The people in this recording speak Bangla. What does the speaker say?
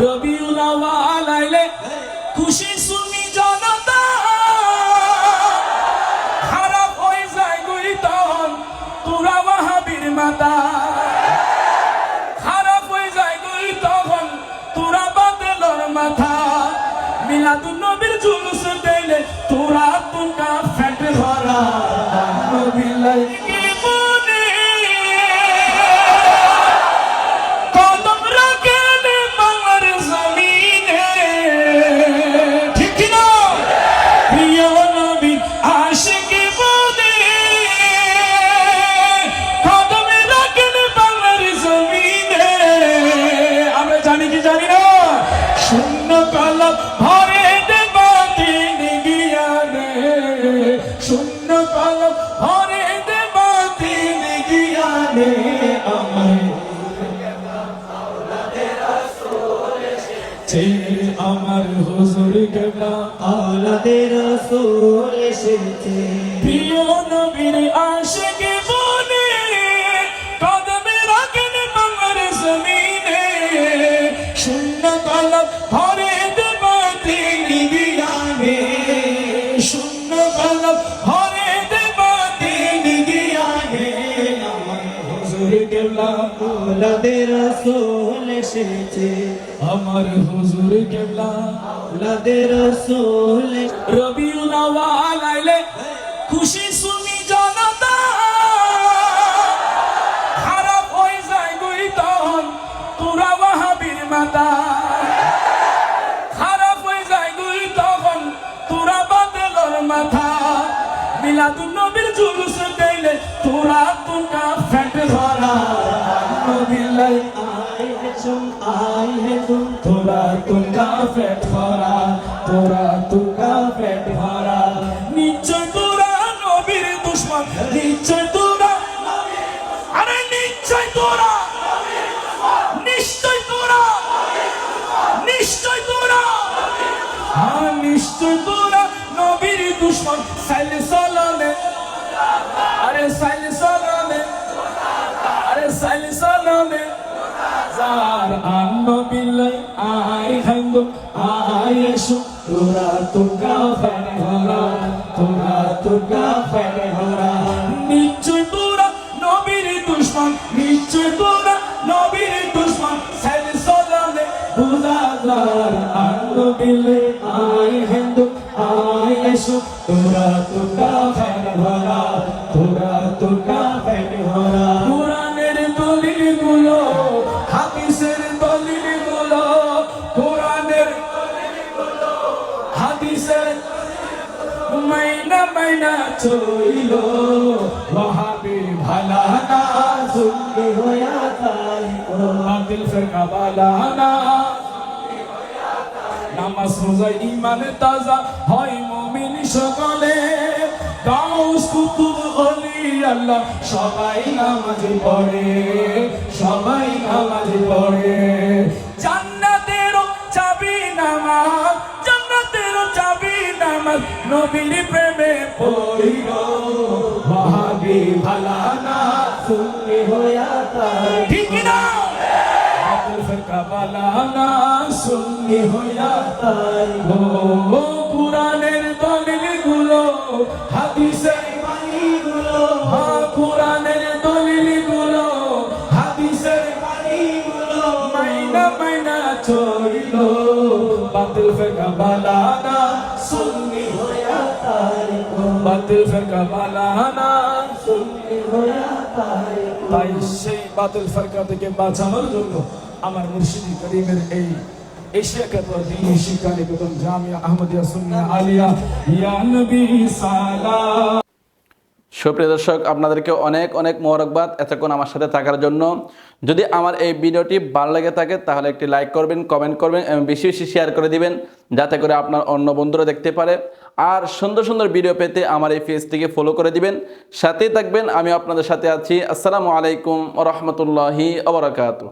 রবিউল আওয়াল আইলে খুশি সুন্নি জনতা। খারাপ হয়ে যায় গুই তখন তোরা ওয়াহাবির মাতা। খারাপ হয়ে যায় গুই তখন তোরা বাদলর মাথা। মিলাদুন নবীর জুলুস দেইলে তোরা তুকা ফ্যাট ভরা নবিলাই জানি কি জানি না। শূন্য কলম ভরে দেবা তিনি গিয়ানে। শূন্য কলম ভরে দেবা তিনি গিয়ানে। আমার হুজুর কেবলা আওলাদের রসুল এসেছে। প্রিয় নবীর আশিকে আওলাদের রসুল এসেছে। আমার হুজুর কেবলা। আওলাদের রসুল রবিউল আওয়াল আইলে খুশি সুনি জনতা। খারাপ হয়ে যায় গুই তখন তোরা ওয়াহাবির মাতা। খারাপ হয়ে যায় গুই তখন তোরা বাদলর মাথা। মিলাদুন নবীর জুলুস দেইলে তোরা তুকা তোরা তুকা ফ্যাট ধরা নিশ্চয় তোরা নবীর দুশ্মন। নিশ্চয় তোরা আরে নিশ্চয় তোরা নিশ্চয় নিশ্চয় হ্যাঁ আই হাঙ্গো আই এসো। তোরা তুকা ফের হরা, তোরা তুকা ফের হরা। নিশ্চয় তোরা নবীর দুশ্মন, নিশ্চয় তোরা নবীর দুশ্মন। সেল সলালে বুঝাদার আন্ন বিলে আই হিন্দু আই এসো তোরা তুকা ফের হরা, তোরা তুকা ফের হরা। মাইনা চইল ওয়াহাবি ভালা না সুন্নি হয়া তাই বাতিল ফেরকা বালা না নামাজ রোজা ইমান তাজা হয় মুমিন সকলে। গাউস, কুতুব, অলি, আল্লাহ সবাই নামাজ পড়ে, সবাই নামাজ পড়ে। জান্নাতেরও চাবি নামাজ নামাজ নবীর প্রেমে পড়িল। ওয়াহাবি ভালা না সুন্নি হয়া তাই ঠিক না? বাতিল ফেরকা বালা না সুন্নি হইয়া তাই ও কুরআনের দলিলগুলো হাদিসের বাণীগুলো কুরআনের দলিলগুলো হাদিসের বাণীগুলো মাইনা মাইনা চইল বাতিল ফেরকা বালা না সুন্নি বাতিল ফেরকা বালা না সুন্নি হয়া তাই সেই বাতিল ফেরকা থেকে বাঁচানোর জন্য আমার করিমের এই সুপ্রিয় দর্শক, আপনাদেরকে অনেক অনেক মোবারকবাদ এতক্ষণ আমার সাথে থাকার জন্য। যদি আমার এই ভিডিওটি ভালো লেগে থাকে, তাহলে একটি লাইক করবেন, কমেন্ট করবেন এবং বেশি বেশি শেয়ার করে দিবেন, যাতে করে আপনার অন্য বন্ধুরা দেখতে পারে। আর সুন্দর সুন্দর ভিডিও পেতে আমার এই পেজটিকে ফলো করে দিবেন। সাথেই থাকবেন, আমি আপনাদের সাথে আছি। আসসালামু আলাইকুম রহমতুল্লাহি আবরাকাতু